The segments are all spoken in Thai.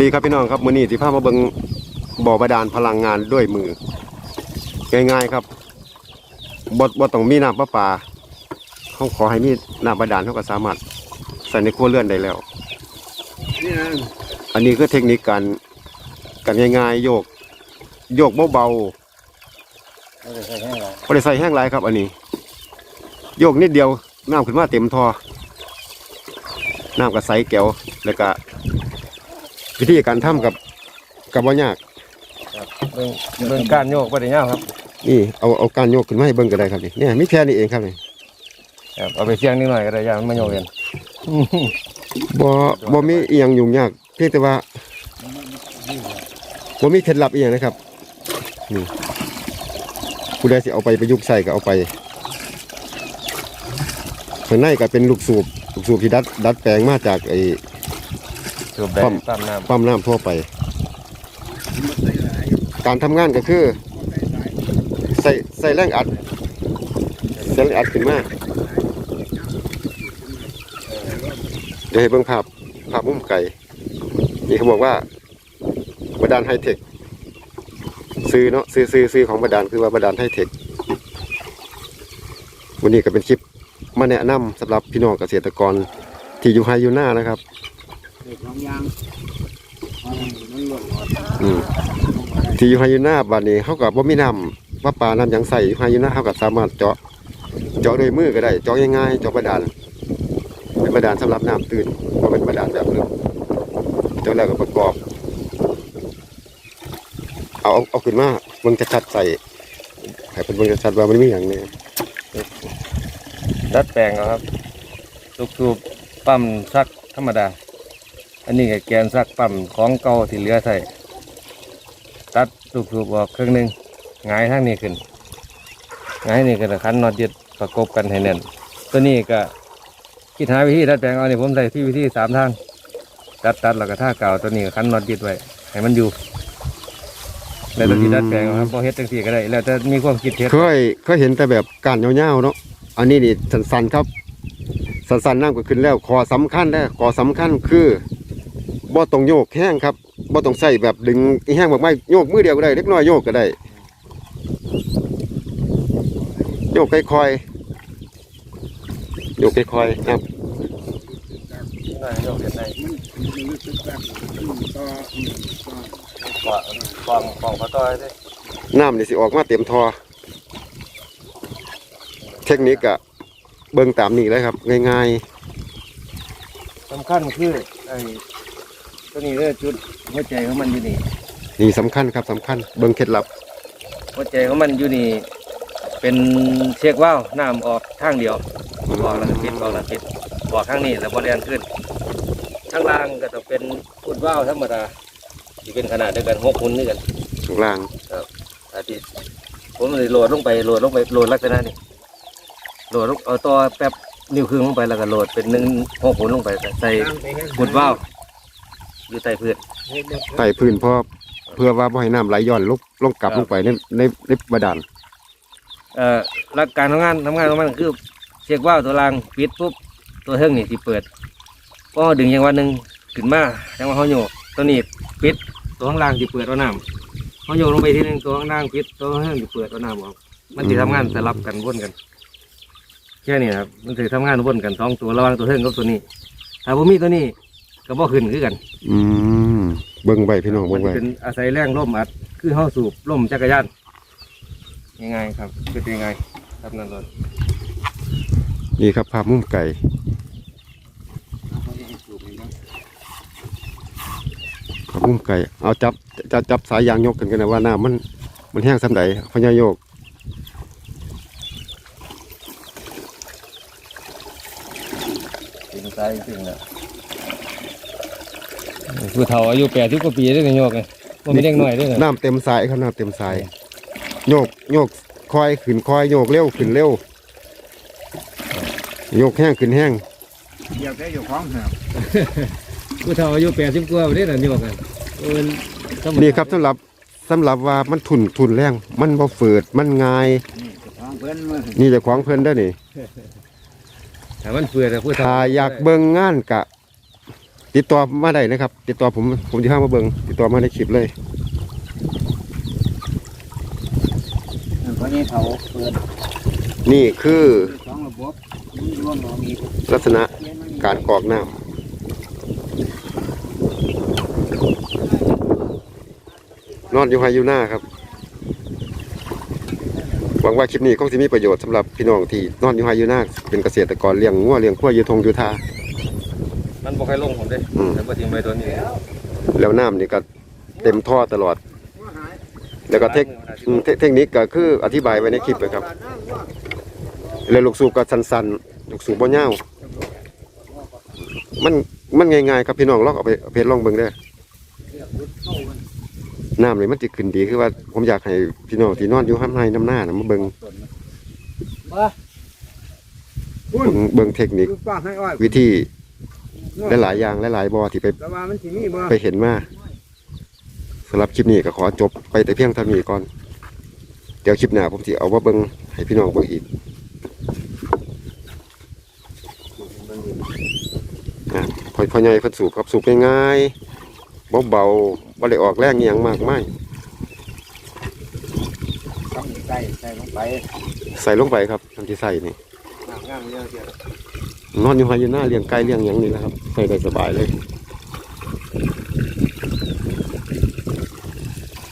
ดีครับพี่น้องครับมือนี้สิพามาเบิ่งบ่อบาดาลพลังงานด้วยมือ ง่ายๆครับบ่บ่ต้องมีน้ำประปาเขาขอให้มีน้ำบาดาลเขาก็สามารถใส่ในครัวเรือนได้แล้ว อันนี้คือเทคนิคการการง่ายๆโยก โยกเบาเราจะใส่แห้งแล้วๆบ่ได้ใส่แห้งหลายครับ อันนี้ โยกนิดเดียวน้ำขึ้นมาเต็มทอน้ำก็ใสแก้วแล้วก็ วิธีการทำกับกับบ่ยากเบิ่งเบิ่งการโยกบ่ได้ยาวครับนี่เอาเอาการโยกขึ้นมาให้เบิ่งก็ได้ครับนี่เนี่ยมีแค่นี้เองครับนี่ครับเอาไปเชียงนิดหน่อยก็ได้ยาวมันมาโยกเองบ่บ่มีอีหยังยุ่งยากเพียงแต่ว่าบ่มีเคล็ดลับอีหยังนะครับนี่ผู้ใดสิเอาไปประยุกต์ใส่ก็เอาไปข้างในก็เป็นลูกสูบลูกสูบที่ดัดดัดแปลงมาจากไอ้ สูบได้ปั๊ม ปั๊มน้ำปั๊มน้ำทั่วไป การทำงานก็คือ ใส่ใส่แรงอัดใส่แรงอัดขึ้นมาเดี๋ยวให้เบิ่งภาพภาพมุมไกลนี่เขาบอกว่าบาดาลไฮเทคซื้อเนาะซื้อซื้อซื้อของบาดาลคือว่าบาดาลไฮเทควันนี้ก็เป็นคลิปมาแนะนำสำหรับพี่น้องเกษตรกรที่อยู่ไฮอยู่หน้านะครับเด็กน้องยางมันหล่นหมดอืมที่อยู่ไฮยูน่าบานนี้เขากับว่ามีน้ำว่าปลาน้ำหยังใส่อยู่ไฮยูน่าเขากับสามารถเจาะเจาะด้วยมือก็ได้เจาะง่ายๆเจาะบาดาลเป็นบาดาลสำหรับน้ำตื่นก็เป็นบาดาลแบบนึงเจาะแล้วก็ประกอบ เอาเอาเอาขึ้นมามันจะชัดๆใส่ให้เป็นมันจะชัดว่ามันมีอย่างเนี้ดัดแปลงเอาครับสูบๆปั๊มซักธรรมดา อันนี้ก็แกนซักปั๊มของเก่าที่เหลือใส่ตัดสูบๆออกครึ่งหนึงหงายทางนี้ขึ้นหงายนี่ก็คันน็อตยึดประกบกันให้แน่น ตัวนี้ก็คิดหาวิธีดัดแปลงเอานี่ผมใส่ที่วิธีสามทาง ตัดตัดแล้วก็ท่ากาวตัวนี้ก็คันน็อตยึดไว้ให้มันอยู่แล้วตัวที่ดัดแปลงเอาครับพอเฮ็ดจังซี่ก็ได้ แล้วแต่มีความคิดเฮ็ดเคยเคยเห็นแต่แบบการยาวๆเนาะอันนี้นี่สั้นๆครับสั้นๆน้ำก็ขึ้นแล้วขอสำคัญนะขอสำคัญคือ บ่ต้องโยกแห้งครับบ่ต้องใส่แบบดึงแห้งแบบไม่โยกมือเดียวก็ได้ เล็กน้อยโยกก็ได้ โยกค่อยๆโยกค่อยๆครับน่าโยกเห็นได้มันรู้สึกแบบต่อต่อฟองฟองฟองพอต้อยด้น้ำนี่สิออกมาเต็มทอ เทคนิคอะเบิ่งตามนี้เลยครับ ง่ายๆสำคัญคือไอ้ ตัวนี้เด้อจุดหัวใจของมันอยู่นี่ๆนี่สำคัญครับสำคัญเบิ่งเคล็ดลับ หัวใจของมันอยู่นี่ เป็นเช็คว่าวน้ำออกทางเดียวออกแล้วก็ปิดออกแล้วปิดออกข้างนี้แล้วบอลแนขึ้นข้างล่างก็ต้องเป็นพุดว่าวธรรมดาที่เป็นขนาดเดียวกันหกหุ่นนี่กันข้างล่างอาทิตย์ผมเลยโหลดลงไปโหลดลงไปโหลดลักษณะนี้โหลดลงเอาตัวแป๊บนิ้วครึ่งลงไปแล้วก็โหลดเป็นหนึ่งหกหุ่นลงไปใส่พุดว่าว อยู่ใต้พื้นใต้พื้นเพราะเพื่อว่าบ่ให้น้ำไหลย้อนลงลงกลับครับลงไปในในในบาดาลเอ่อหลักการทำงานทำงานของมันคือเช็คว่าวตัวรางปิดปุ๊บตัวเทิงนี่สิเปิดพอเราดึงอย่างวันหนึ่งขึ้นมาจังว่าเขาโยกตัวนี้ปิดตัวข้างล่างสิเปิดเอาน้ำเขาโยกลงไปทีหนึงตัวข้างล่างปิดตัวข้างล่างสิเปิดเอาน้ำออกมันสิทำงานสลับกันวนกันแค่นี้ครับมันสิทำงานวนกันสองตัวระหว่างตัวเทิงกับตัวนี้ถ้าผมมีตัวนี้ ก็บ่ขึ้นคือกันอืมเบิ่งไว้พี่น้องมัเบิ่นงไว้เป็นอาศัยแรงลมอัด คือเขาสูบลมจักรยานยังไงครับเป็นยังไงครับนั่นรถนี่ครับภาพมุมไก่ภาพมุมไก่เอาจับจับจับสายยางยกกันกันนะว่าน้ำมันมันแห้งสำใดพญายกจริงใจจริงแหละ ผู้เฒ่าอายุแปดสิบกว่าปีได้กันโยกไงมันไม่เด็กหน่อยด้วยนะน้ำเต็มสายครับน้ำเต็มสายโยกโยกคอยขึ้นคอยโยกเร็วขึ้นเร็วโยกแห้งขึ้นแห้งเดี๋ยวแกอยู่ของเหรอผู้เฒ่าอายุแปดสิบกว่าได้นะโยกกันเออธมดานี่ครับสำหรับสำหรับว่ามันทุนทุนแรงมันบ่ฝืดมันง่ายนี่ของเพิ่นมือนี่เจะขวางเพิ่นได้อนี่ถ้ามันเฟื่อยแต่ผู้เฒ่าถ้าอยากเบิ่งงานกะ ติดต่อมาได้นะครับ ติดต่อผมผมที่ข้างมาเบิงติดต่อมาในคลิปเลยเพราะนี่เขาเปิดนี่คือสองระบบมันรวมเรามีลักษณะการกรอกน้ำนอนอยู่ไฮยูน่าครับหวังว่าคลิปนี้คงจะมีประโยชน์สำหรับพี่น้องที่นอนอยู่ไฮยูน่าเป็นเกษตรกรเลี้ยงงัวเลี้ยงควายอยูทงอยูทามันบ่ ค่อยลงผมเด้อืมแต่บ่ทิ้งไว้ตัวนี้แล้วน้ำนี่ก็เต็มท่อตลอด แล้วก็เทคอืมเทเทคนิคก็คืออธิบายไว้ในคลิปนะครับ แล้วลูกสูบก็สั้นๆ ลูกสูบบ่ยาวมันมันง่ายๆครับพี่น้องลองเอาไปเอาไปลองเบิ่งเด้อน้ำนี่มันสิขึ้นดีคือว่าผมอยากให้พี่น้องที่นอนอยู่ห้ามในน้ำหน้าน่ะมาเบิ่งว่าเบิ่งเบิ่งเทคนิคคือป้าให้อ้อยวิธี หลายๆอย่างหลายๆบ่ที่ไปแต่ว่ามันสิมีบ่ไปเห็นมาสำหรับคลิปนี้ก็ขอจบไปแต่เพียงเท่านี้ก่อน เดี๋ยวคลิปหน้าผมสิเอาว่าเบิ่งให้พี่น้องเบิ่งอีกอะพอพอใหญ่เพิ่นสูบครับสูบง่ายๆเบาๆบ่ได้ออกแรงอหยังมากมายต้องใส่ใส่ลงไปใส่ลงไปครับทันที่ใส่นี่ งามงามเยอะเยอะ นอนอยู่ไฮยีน่าเลี้ยงไก่เลี้ยงหยังนี่แหละครับใส่ได้สบายเลย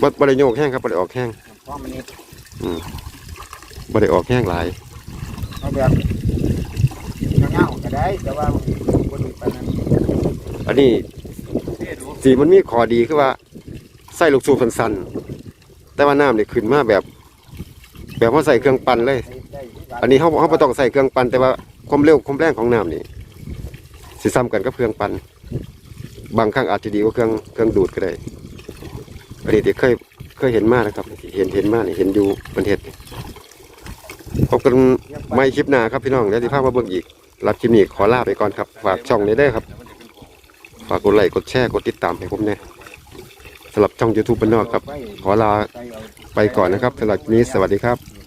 บ่บ่ได้โยกแห้งครับบ่ได้ออกแห้งเพราะมันนี่บ่ได้ออกแห้งหลายเอาแบบเงาๆก็ได้ แต่ว่าบนปานนั้นอันนี้สีมันมีข้อดีคือว่าใส่ลูกสูบสั้นๆแต่ว่าน้ำนี่ขึ้นมาแบบ แบบเขาใส่เครื่องปั่นเลยได้ได้อันนี้เขาเขาไม่ต้องใส่เครื่องปั่นแต่ว่า ความเร็วความแรงของน้ำนี่สิซ้ำกันกับเครื่องปั่นบางครั้งอาจจะดีกว่าเครื่องเครื่องดูดก็ได้อันนี้ที่เคยเคยเห็นมากนะครับ เห็นเห็นมานี่เห็นอยู่ประเทศพบกันไม่คลิปหน้าครับพี่น้องแล้วที่พามาเบิ่งอีกรับคลิปนี้ขอลาไปก่อนครับ ฝากช่องนี้ได้ครับ ฝากกดไลค์กดแชร์กดติดตามให้ผมเนี่ยสำหรับช่อง YouTube บ้านนอกครับ ขอลาไปก่อนนะครับสำหรับนี้สวัสดีครับ